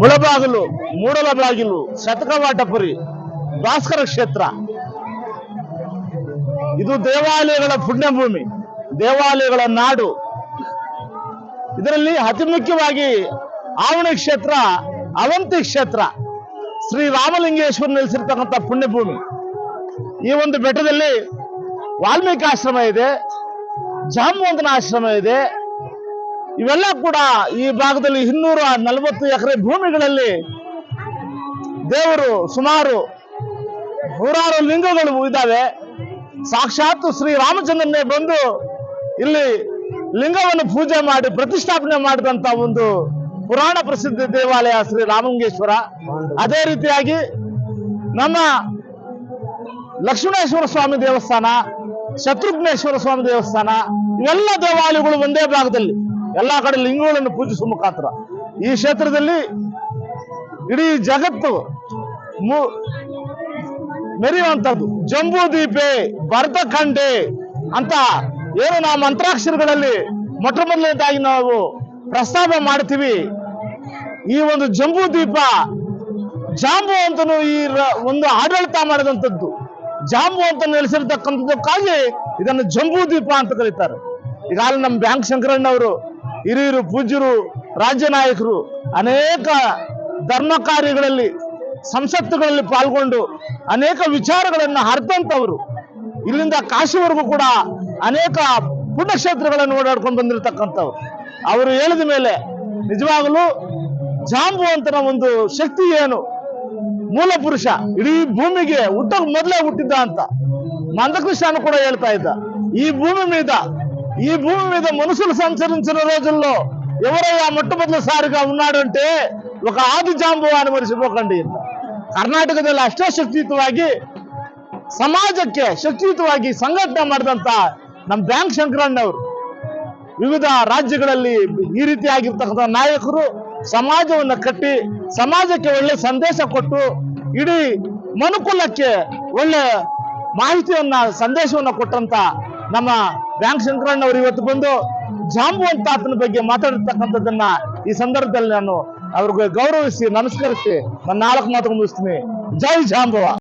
ಮುಳಬಾಗಿಲು ಮೂಡಲ ಬಾಗಿಲು ಶತಕವಾಟಪುರಿ, ಭಾಸ್ಕರ ಕ್ಷೇತ್ರ. ಇದು ದೇವಾಲಯಗಳ ಪುಣ್ಯಭೂಮಿ, ದೇವಾಲಯಗಳ ನಾಡು. ಇದರಲ್ಲಿ ಅತಿ ಮುಖ್ಯವಾಗಿ ಆವಣಿ ಕ್ಷೇತ್ರ, ಅವಂತಿ ಕ್ಷೇತ್ರ, ಶ್ರೀ ರಾಮಲಿಂಗೇಶ್ವರ ನೆಲೆಸಿರ್ತಕ್ಕಂಥ ಪುಣ್ಯಭೂಮಿ. ಈ ಒಂದು ಬೆಟ್ಟದಲ್ಲಿ ವಾಲ್ಮೀಕಿ ಆಶ್ರಮ ಇದೆ ಜಾಮವಂತನ ಆಶ್ರಮ ಇದೆ ಇವೆಲ್ಲ ಕೂಡ ಈ ಭಾಗದಲ್ಲಿ ಇನ್ನೂರ ನಲವತ್ತು ಎಕರೆ ಭೂಮಿಗಳಲ್ಲಿ ದೇವರು ಸುಮಾರು ನೂರಾರು ಲಿಂಗಗಳು ಇದ್ದಾವೆ. ಸಾಕ್ಷಾತ್ ಶ್ರೀ ರಾಮಚಂದ್ರನೇ ಬಂದು ಇಲ್ಲಿ ಲಿಂಗವನ್ನು ಪೂಜೆ ಮಾಡಿ, ಪ್ರತಿಷ್ಠಾಪನೆ ಮಾಡಿದಂತ ಒಂದು ಪುರಾಣ ಪ್ರಸಿದ್ಧ ದೇವಾಲಯ ಶ್ರೀ ರಾಮಲಿಂಗೇಶ್ವರ. ಅದೇ ರೀತಿಯಾಗಿ ನಮ್ಮ ಲಕ್ಷ್ಮಣೇಶ್ವರ ಸ್ವಾಮಿ ದೇವಸ್ಥಾನ, ಶತ್ರುಘ್ನೇಶ್ವರ ಸ್ವಾಮಿ ದೇವಸ್ಥಾನ, ಇವೆಲ್ಲ ದೇವಾಲಯಗಳು ಒಂದೇ ಭಾಗದಲ್ಲಿ. ಎಲ್ಲಾ ಕಡೆ ಲಿಂಗಗಳನ್ನು ಪೂಜಿಸುವ ಮುಖಾಂತರ. ಈ ಕ್ಷೇತ್ರದಲ್ಲಿ ಇಡೀ ಜಗತ್ತು ಮೆರೆಯುವಂಥದ್ದು ಜಂಬೂ ದೀಪೆ ಭರತಖಂಡೆ ಅಂತ ಏನು ನಾವು ಮಂತ್ರಾಕ್ಷರಗಳಲ್ಲಿ ಮೊಟ್ಟ ಮೊದಲನೇದಾಗಿ ನಾವು ಪ್ರಸ್ತಾಪ ಮಾಡ್ತೀವಿ. ಈ ಒಂದು ಜಂಬೂ ದೀಪ, ಜಾಂಬು ಅಂತನೂ ಈ ಒಂದು ಆಡಳಿತ ಮಾಡಿದಂಥದ್ದು. ಜಾಂಬು ಅಂತ ನೆಲೆಸಿರ್ತಕ್ಕಂಥದ್ದಕ್ಕಾಗಿ ಇದನ್ನು ಜಂಬೂ ದೀಪ ಅಂತ ಕರೀತಾರೆ. ಈಗಾಗಲೇ ನಮ್ಮ ಬ್ಯಾಂಕ್ ಶಂಕರಣ್ಣವರು ಹಿರಿಯರು, ಪೂಜ್ಯರು, ರಾಜ್ಯ ನಾಯಕರು, ಅನೇಕ ಧರ್ಮ ಕಾರ್ಯಗಳಲ್ಲಿ, ಸಂಸತ್ತುಗಳಲ್ಲಿ ಪಾಲ್ಗೊಂಡು ಅನೇಕ ವಿಚಾರಗಳನ್ನು ಹರಿದಂಥವರು ಇಲ್ಲಿಂದ ಕಾಶಿವರೆಗೂ ಕೂಡ ಅನೇಕ ಪುಣ್ಯಕ್ಷೇತ್ರಗಳನ್ನು ಓಡಾಡ್ಕೊಂಡು ಬಂದಿರತಕ್ಕಂಥವ್ರು. ಅವರು ಹೇಳಿದ ಮೇಲೆ ನಿಜವಾಗಲೂ ಜಾಂಬುವಂತನ ಒಂದು ಶಕ್ತಿ ಏನು? ಮೂಲ ಪುರುಷ, ಇಡೀ ಭೂಮಿಗೆ ಹುಟ್ಟೋಕ್ ಮೊದಲೇ ಹುಟ್ಟಿದ್ದ ಅಂತ. ಮಂದಕೃಷ್ಣನು ಕೂಡ ಹೇಳ್ತಾ ಇದ್ದ, ಈ ಭೂಮಿ ಮೀದ ఈ భూమి మీద మనుషులు సంచరించిన రోజుల్లో ఎవరయ్యా మొట్టమొదటిసారిగా ఉన్నాడు అంటే ఒక ఆది జాಂಬುವಾನ ಮರೆಸಿపోకంಡಿ ಅಂತ. ಕರ್ನಾಟಕದಲ್ಲಿ ಅಷ್ಟೇ ಶಕ್ತಿಯುತವಾಗಿ, ಸಮಾಜಕ್ಕೆ ಶಕ್ತಿಯುತವಾಗಿ ಸಂಘಟನೆ ಮಾಡಿದಂತ ನಮ್ಮ ಬ್ಯಾಂಕ್ ಶಂಕರಣ್ಣವರು. ವಿವಿಧ ರಾಜ್ಯಗಳಲ್ಲಿ ಈ ರೀತಿಯಾಗಿರ್ತಕ್ಕಂಥ ನಾಯಕರು ಸಮಾಜವನ್ನು ಕಟ್ಟಿ, ಸಮಾಜಕ್ಕೆ ಒಳ್ಳೆ ಸಂದೇಶ ಕೊಟ್ಟು, ಇಡೀ ಮನುಕುಲಕ್ಕೆ ಒಳ್ಳೆ ಮಾಹಿತಿಯನ್ನ, ಸಂದೇಶವನ್ನು ಕೊಟ್ಟಂತ ನಮ್ಮ ಬ್ಯಾಂಕ್ ಶಂಕರಣ್ಣ ಅವರು ಇವತ್ತು ಬಂದು ಜಾಂಬುವಂತ ಆತನ ಬಗ್ಗೆ ಮಾತಾಡಿರ್ತಕ್ಕಂಥದ್ದನ್ನ ಈ ಸಂದರ್ಭದಲ್ಲಿ ನಾನು ಅವ್ರಿಗೆ ಗೌರವಿಸಿ ನಮಸ್ಕರಿಸಿ ನನ್ನ ನಾಲ್ಕು ಮಾತು ಮುಗಿಸ್ತೀನಿ. ಜೈ ಜಾಂಬವ.